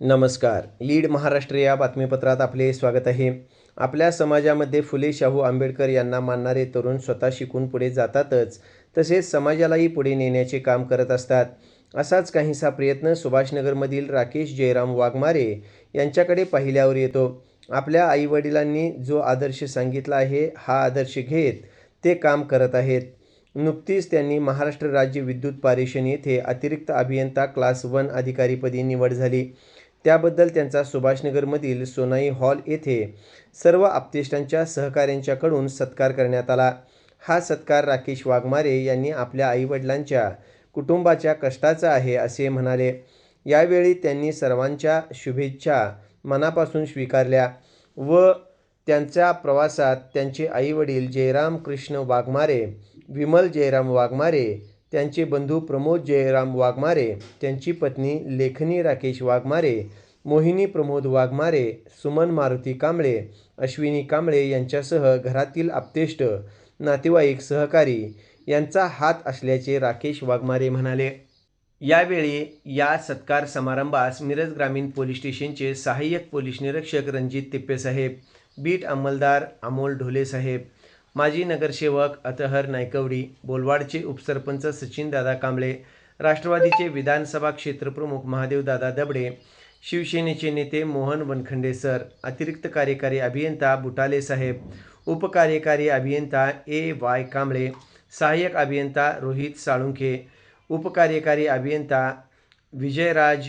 नमस्कार. लीड महाराष्ट्र या बातमीपत्रात आपले स्वागत आहे. आपल्या समाजामध्ये फुले शाहू आंबेडकर यांना मानणारे तरुण स्वतः शिकून पुढे जातातच तसेच समाजालाही पुढे नेण्याचे काम करत असतात. असाच काहीसा प्रयत्न सुभाषनगरमधील राकेश जयराम वाघमारे यांच्याकडे पाहिल्यावर येतो. आपल्या आईवडिलांनी जो आदर्श सांगितला आहे हा आदर्श घेत ते काम करत आहेत. नुकतीच त्यांनी महाराष्ट्र राज्य विद्युत पारेषण येथे अतिरिक्त अभियंता क्लास वन अधिकारीपदी निवड झाली. त्याबद्दल त्यांचा सुभाषनगरमधील सोनाई हॉल येथे सर्व आप्तेष्टांच्या सहकाऱ्यांच्याकडून सत्कार करण्यात आला. हा सत्कार राकेश वाघमारे यांनी आपल्या आईवडिलांच्या कुटुंबाच्या कष्टाचा आहे असे म्हणाले. यावेळी त्यांनी सर्वांच्या शुभेच्छा मनापासून स्वीकारल्या व त्यांच्या प्रवासात त्यांचे आईवडील जयराम कृष्ण वाघमारे विमल जयराम वाघमारे त्यांचे बंधू प्रमोद जयराम वाघमारे त्यांची पत्नी लेखनी राकेश वाघमारे मोहिनी प्रमोद वाघमारे सुमन मारुती कांबळे अश्विनी कांबळे यांच्यासह घरातील आप्तेष्ट नातेवाईक सहकारी यांचा हात असल्याचे राकेश वाघमारे म्हणाले. यावेळी या सत्कार समारंभास मिरज ग्रामीण पोलीस स्टेशनचे सहाय्यक पोलीस निरीक्षक रणजित तिप्पेसाहेब बीट अंमलदार अमोल ढोले साहेब माजी नगरसेवक अतहर नायकवडी बोलवाडचे उपसरपंच सचिनदादा कांबळे राष्ट्रवादीचे विधानसभा क्षेत्रप्रमुख महादेवदादा दबडे शिवसेनेचे नेते मोहन वनखंडे सर अतिरिक्त कार्यकारी अभियंता बुटाले साहेब उपकार्यकारी अभियंता ए वाय कांबळे सहाय्यक अभियंता रोहित साळुंखे उपकार्यकारी अभियंता विजयराज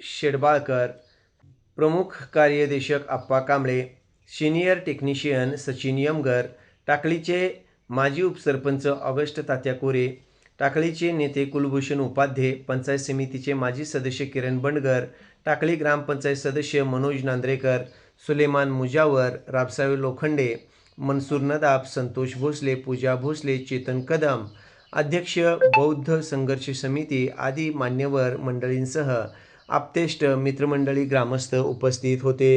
शेडबाळकर प्रमुख कार्यदेशक आप्पा कांबळे सिनियर टेक्निशियन सचिन यमगर टाकळीचे माजी उपसरपंच ऑगस्ट तात्या कोरे टाकळीचे नेते कुलभूषण उपाध्ये पंचायत समितीचे माजी सदस्य किरण बंडगर टाकळी ग्रामपंचायत सदस्य मनोज नांद्रेकर सुलेमान मुजावर राबसाहेब लोखंडे मनसूर नदाब संतोष भोसले पूजा भोसले चेतन कदम अध्यक्ष बौद्ध संघर्ष समिती आदी मान्यवर मंडळींसह आप्तेष्ट मित्रमंडळी ग्रामस्थ उपस्थित होते.